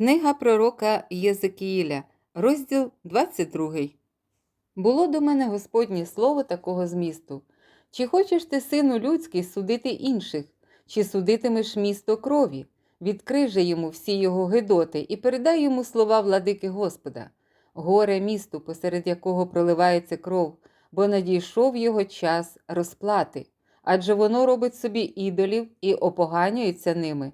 Книга пророка Єзекіїля, розділ 22. Було до мене Господнє слово такого змісту. Чи хочеш ти, сину людський, судити інших, чи судитимеш місто крові? Відкрий же йому всі його гидоти і передай йому слова владики Господа. Горе місту, посеред якого проливається кров, бо надійшов його час розплати, адже воно робить собі ідолів і опоганюється ними.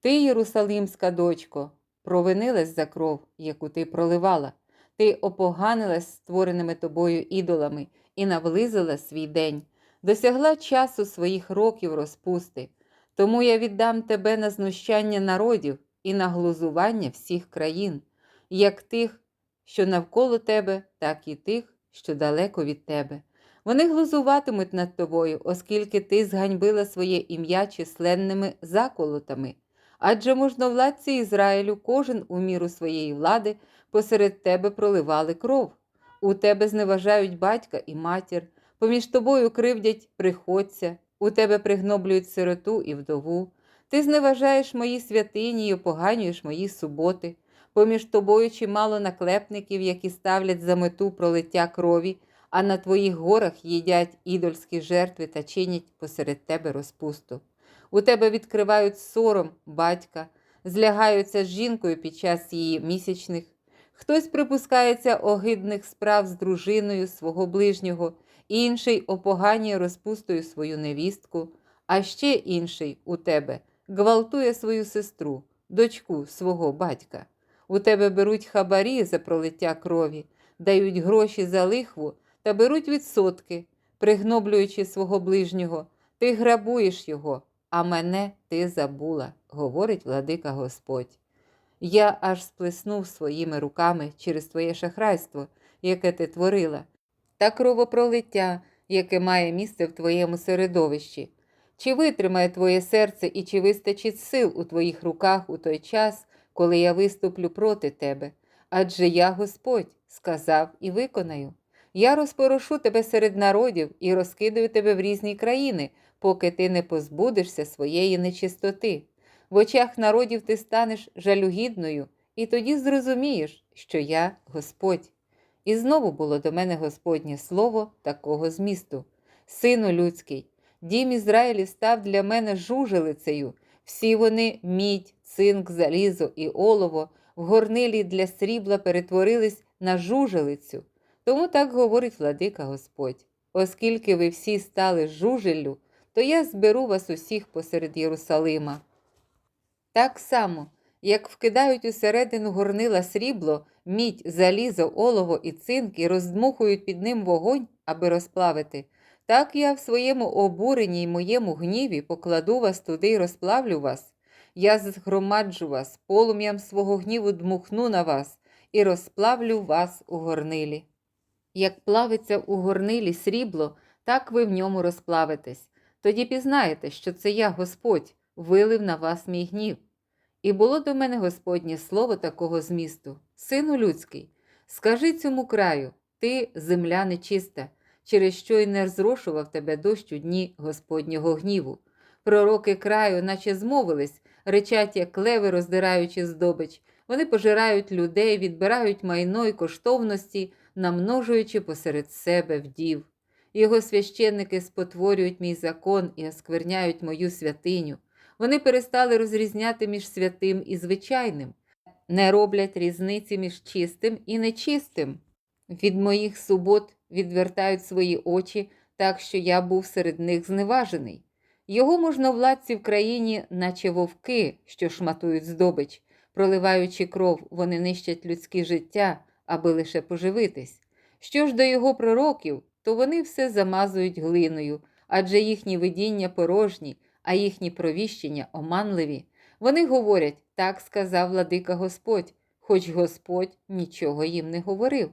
Ти, Єрусалимська дочко, провинилась за кров, яку ти проливала. Ти опоганилась створеними тобою ідолами і навлизила свій день, досягла часу своїх років розпусти. Тому я віддам тебе на знущання народів і на глузування всіх країн, як тих, що навколо тебе, так і тих, що далеко від тебе. Вони глузуватимуть над тобою, оскільки ти зганьбила своє ім'я численними заколотами. Адже можновладці Ізраїлю, кожен у міру своєї влади, посеред тебе проливали кров. У тебе зневажають батька і матір, поміж тобою кривдять приходця, у тебе пригноблюють сироту і вдову. Ти зневажаєш мої святині і опоганюєш мої суботи. Поміж тобою чимало наклепників, які ставлять за мету пролиття крові, а на твоїх горах їдять ідольські жертви та чинять посеред тебе розпусту. У тебе відкривають сором батька, злягаються з жінкою під час її місячних. Хтось припускається огидних справ з дружиною свого ближнього, інший опоганює розпустою свою невістку, а ще інший у тебе гвалтує свою сестру, дочку свого батька. У тебе беруть хабарі за пролиття крові, дають гроші за лихву та беруть відсотки, пригноблюючи свого ближнього, ти грабуєш його, а мене ти забула, говорить владика Господь. Я аж сплеснув своїми руками через твоє шахрайство, яке ти творила, та кровопролиття, яке має місце в твоєму середовищі. Чи витримає твоє серце і чи вистачить сил у твоїх руках у той час, коли я виступлю проти тебе? Адже я Господь сказав і виконаю. Я розпорошу тебе серед народів і розкидаю тебе в різні країни, поки ти не позбудешся своєї нечистоти. В очах народів ти станеш жалюгідною, і тоді зрозумієш, що я Господь. І знову було до мене Господнє слово такого змісту. Сину людський, дім Ізраїлів став для мене жужелицею, всі вони мідь, цинк, залізо і олово, в горнилі для срібла перетворились на жужелицю. Тому так говорить владика Господь. Оскільки ви всі стали жужеллю, то я зберу вас усіх посеред Єрусалима. Так само, як вкидають усередину горнила срібло, мідь, залізо, олово і цинк і роздмухують під ним вогонь, аби розплавити, так я в своєму обуренні й моєму гніві покладу вас туди й розплавлю вас. Я згромаджу вас, полум'ям свого гніву дмухну на вас і розплавлю вас у горнилі. Як плавиться у горнилі срібло, так ви в ньому розплавитесь. Тоді пізнаєте, що це я, Господь, вилив на вас мій гнів. І було до мене Господнє слово такого змісту: Сину людський, скажи цьому краю, ти земля нечиста, через що й не зрошував тебе дощ у дні Господнього гніву. Пророки краю, наче змовились, речать, як леви, роздираючи здобич. Вони пожирають людей, відбирають майно й коштовності, намножуючи посеред себе вдів. Його священники спотворюють мій закон і оскверняють мою святиню. Вони перестали розрізняти між святим і звичайним, не роблять різниці між чистим і нечистим. Від моїх субот відвертають свої очі, так що я був серед них зневажений. Його можновладці в країні, наче вовки, що шматують здобич, проливаючи кров, вони нищать людське життя, аби лише поживитись. Що ж до його пророків, то вони все замазують глиною, адже їхні видіння порожні, а їхні провіщення оманливі. Вони говорять, так сказав владика Господь, хоч Господь нічого їм не говорив.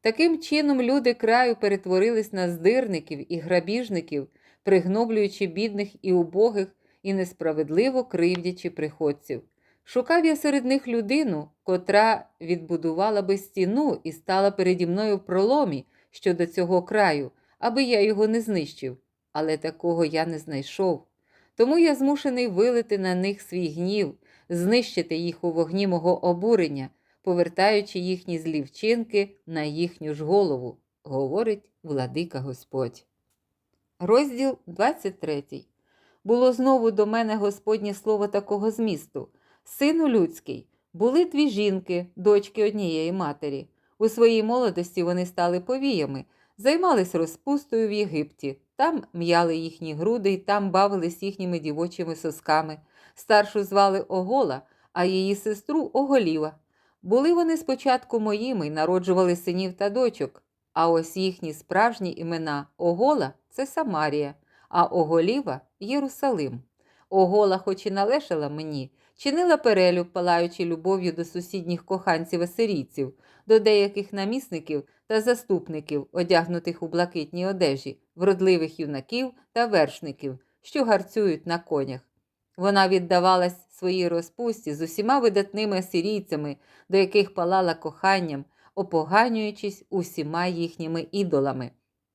Таким чином люди краю перетворились на здирників і грабіжників, пригноблюючи бідних і убогих і несправедливо кривдячи приходців. Шукав я серед них людину, котра відбудувала би стіну і стала переді мною в проломі щодо цього краю, аби я його не знищив, але такого я не знайшов. Тому я змушений вилити на них свій гнів, знищити їх у вогні мого обурення, повертаючи їхні злі вчинки на їхню ж голову, говорить владика Господь. Розділ 23. Було знову до мене Господнє слово такого змісту. Сину людський, були дві жінки, дочки однієї матері. У своїй молодості вони стали повіями, займались розпустою в Єгипті, там м'яли їхні груди і там бавились їхніми дівочими сосками. Старшу звали Огола, а її сестру Оголіва. Були вони спочатку моїми й народжували синів та дочок. А ось їхні справжні імена Огола це Самарія, а Оголіва Єрусалим. Огола, хоч і належала мені, чинила перелюб, палаючи любов'ю до сусідніх коханців асирійців, до деяких намісників та заступників, одягнутих у блакитній одежі, вродливих юнаків та вершників, що гарцюють на конях. Вона віддавалась своїй розпусті з усіма видатними асирійцями, до яких палала коханням, опоганюючись усіма їхніми ідолами.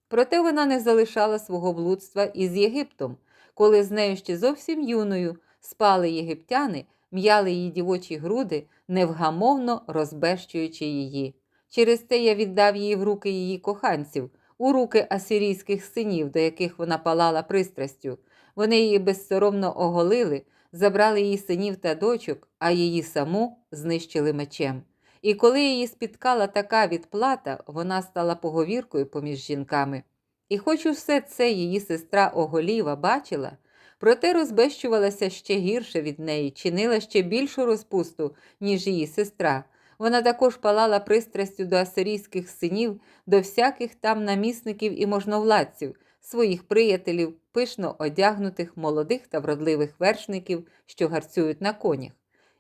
Проте вона не залишала свого блудства із Єгиптом, коли з нею ще зовсім юною спали єгиптяни, м'яли її дівочі груди, невгамовно розбещуючи її. Через те я віддав її в руки її коханців, у руки асирійських синів, до яких вона палала пристрастю. Вони її безсоромно оголили, забрали її синів та дочок, а її саму знищили мечем. І коли її спіткала така відплата, вона стала поговіркою поміж жінками. І хоч усе це її сестра Оголіва бачила, проте розбещувалася ще гірше від неї, чинила ще більшу розпусту, ніж її сестра. Вона також палала пристрастю до асирійських синів, до всяких там намісників і можновладців, своїх приятелів, пишно одягнутих молодих та вродливих вершників, що гарцюють на конях.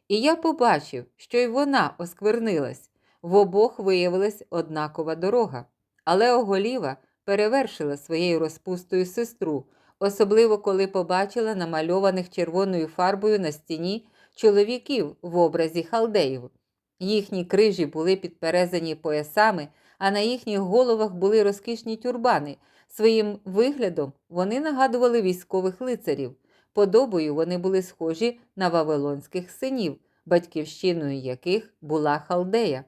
І я побачив, що й вона осквернилась, в обох виявилась однакова дорога. Але Оголіва перевершила своєю розпустою сестру, особливо коли побачила намальованих червоною фарбою на стіні чоловіків в образі халдеїв. Їхні крижі були підперезані поясами, а на їхніх головах були розкішні тюрбани. Своїм виглядом вони нагадували військових лицарів. Подобою вони були схожі на вавилонських синів, батьківщиною яких була халдея.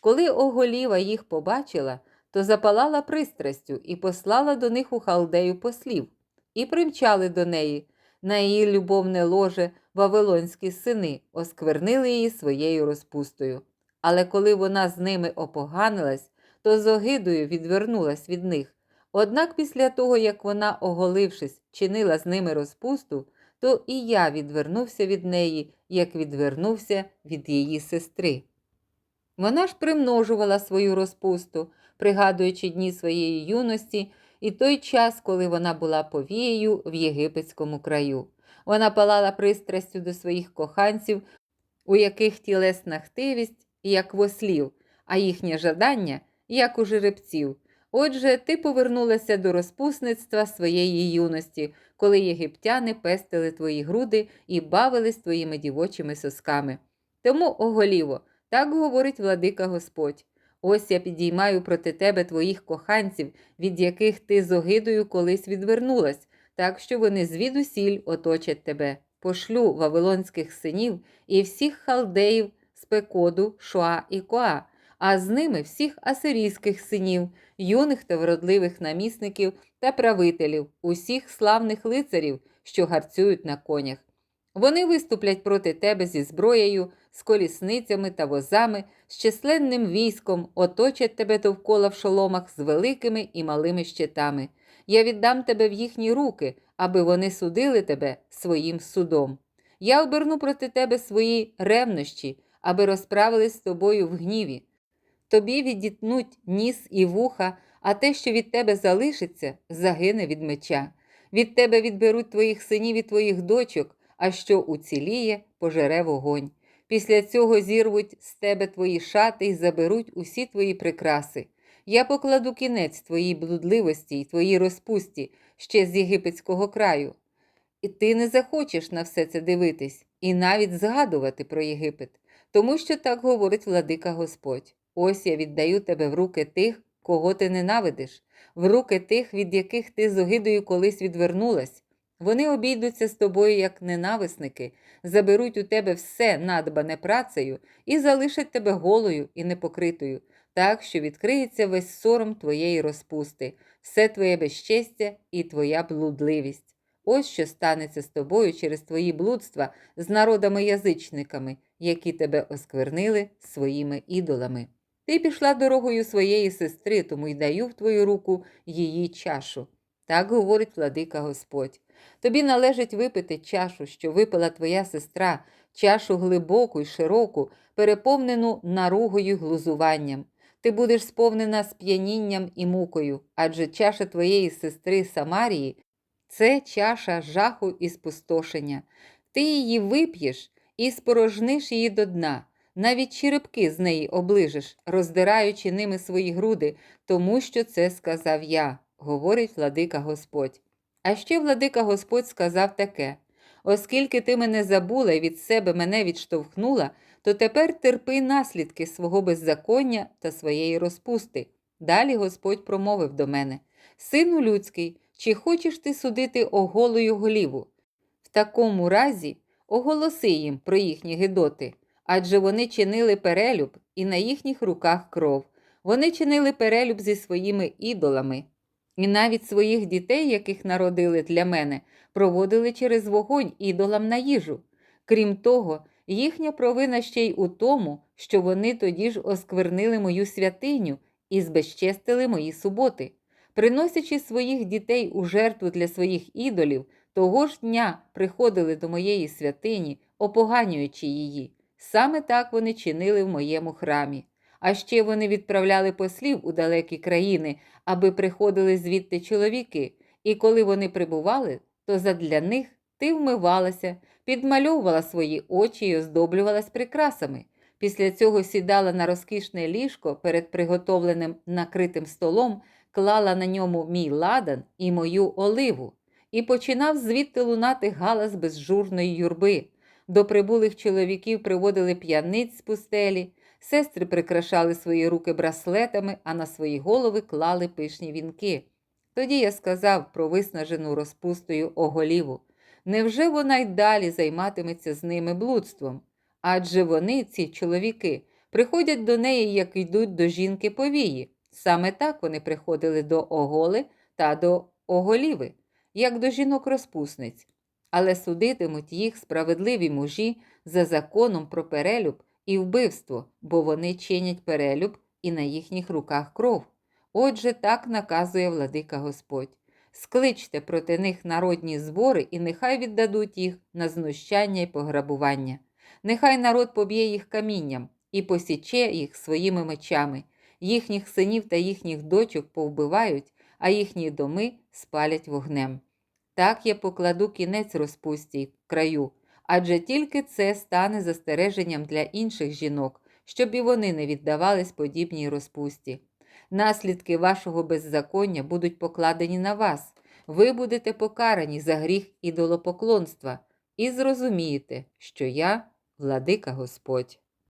Коли Оголіва їх побачила, то запалала пристрастю і послала до них у халдею послів, і примчали до неї. На її любовне ложе вавилонські сини осквернили її своєю розпустою. Але коли вона з ними опоганилась, то з огидою відвернулась від них. Однак після того, як вона, оголившись, чинила з ними розпусту, то і я відвернувся від неї, як відвернувся від її сестри. Вона ж примножувала свою розпусту, пригадуючи дні своєї юності і той час, коли вона була повією в єгипетському краю. Вона палала пристрастю до своїх коханців, у яких тілесна хтивість, як вослів, а їхнє жадання, як у жеребців. Отже, ти повернулася до розпусництва своєї юності, коли єгиптяни пестили твої груди і бавились твоїми дівочими сосками. Тому, оголіво, так говорить владика Господь. Ось я підіймаю проти тебе твоїх коханців, від яких ти з огидою колись відвернулась, так що вони звідусіль оточать тебе. Пошлю вавилонських синів і всіх халдеїв з Пекоду, Шуа і Коа, а з ними всіх асирійських синів, юних та вродливих намісників та правителів, усіх славних лицарів, що гарцюють на конях. Вони виступлять проти тебе зі зброєю, з колісницями та возами, з численним військом, оточать тебе довкола в шоломах з великими і малими щитами. Я віддам тебе в їхні руки, аби вони судили тебе своїм судом. Я оберну проти тебе свої ревнощі, аби розправились з тобою в гніві. Тобі відітнуть ніс і вуха, а те, що від тебе залишиться, загине від меча. Від тебе відберуть твоїх синів і твоїх дочок, а що уціліє, пожере вогонь. Після цього зірвуть з тебе твої шати і заберуть усі твої прикраси. Я покладу кінець твоїй блудливості й твоїй розпусті ще з єгипетського краю. І ти не захочеш на все це дивитись і навіть згадувати про Єгипет, тому що так говорить владика Господь. Ось я віддаю тебе в руки тих, кого ти ненавидиш, в руки тих, від яких ти з огидою колись відвернулась. Вони обійдуться з тобою як ненависники, заберуть у тебе все надбане працею і залишать тебе голою і непокритою, так що відкриється весь сором твоєї розпусти, все твоє безчестя і твоя блудливість. Ось що станеться з тобою через твої блудства з народами-язичниками, які тебе осквернили своїми ідолами. Ти пішла дорогою своєї сестри, тому й даю в твою руку її чашу. Так говорить владика Господь. Тобі належить випити чашу, що випила твоя сестра, чашу глибоку й широку, переповнену наругою глузуванням. Ти будеш сповнена сп'янінням і мукою, адже чаша твоєї сестри Самарії це чаша жаху і спустошення. Ти її вип'єш і спорожниш її до дна, навіть черепки з неї оближеш, роздираючи ними свої груди, тому що це сказав я, говорить владика Господь. А ще владика Господь сказав таке: оскільки ти мене забула і від себе мене відштовхнула, то тепер терпи наслідки свого беззаконня та своєї розпусти. Далі Господь промовив до мене: Сину людський, чи хочеш ти судити оголою голіву? В такому разі оголоси їм про їхні гидоти, адже вони чинили перелюб і на їхніх руках кров. Вони чинили перелюб зі своїми ідолами. І навіть своїх дітей, яких народили для мене, проводили через вогонь ідолам на їжу. Крім того, їхня провина ще й у тому, що вони тоді ж осквернили мою святиню і збезчестили мої суботи. Приносячи своїх дітей у жертву для своїх ідолів, того ж дня приходили до моєї святині, опоганюючи її. Саме так вони чинили в моєму храмі. А ще вони відправляли послів у далекі країни, аби приходили звідти чоловіки, і коли вони прибували, то задля них ти вмивалася, підмальовувала свої очі і оздоблювалась прикрасами. Після цього сідала на розкішне ліжко перед приготовленим накритим столом, клала на ньому мій ладан і мою оливу, і починав звідти лунати галас безжурної юрби. До прибулих чоловіків приводили п'яниць з пустелі, сестри прикрашали свої руки браслетами, а на свої голови клали пишні вінки. Тоді я сказав про виснажену розпустою оголіву. Невже вона й далі займатиметься з ними блудством? Адже вони, ці чоловіки, приходять до неї, як йдуть до жінки повії. Саме так вони приходили до оголи та до оголіви, як до жінок-розпусниць. Але судитимуть їх справедливі мужі за законом про перелюб і вбивство, бо вони чинять перелюб і на їхніх руках кров. Отже, так наказує владика Господь. Скличте проти них народні збори, і нехай віддадуть їх на знущання і пограбування. Нехай народ поб'є їх камінням і посіче їх своїми мечами, їхніх синів та їхніх дочок повбивають, а їхні доми спалять вогнем. Так я покладу кінець розпусті в краю, адже тільки це стане застереженням для інших жінок, щоб і вони не віддавались подібній розпусті. Наслідки вашого беззаконня будуть покладені на вас. Ви будете покарані за гріх ідолопоклонства і зрозумієте, що я владика Господь.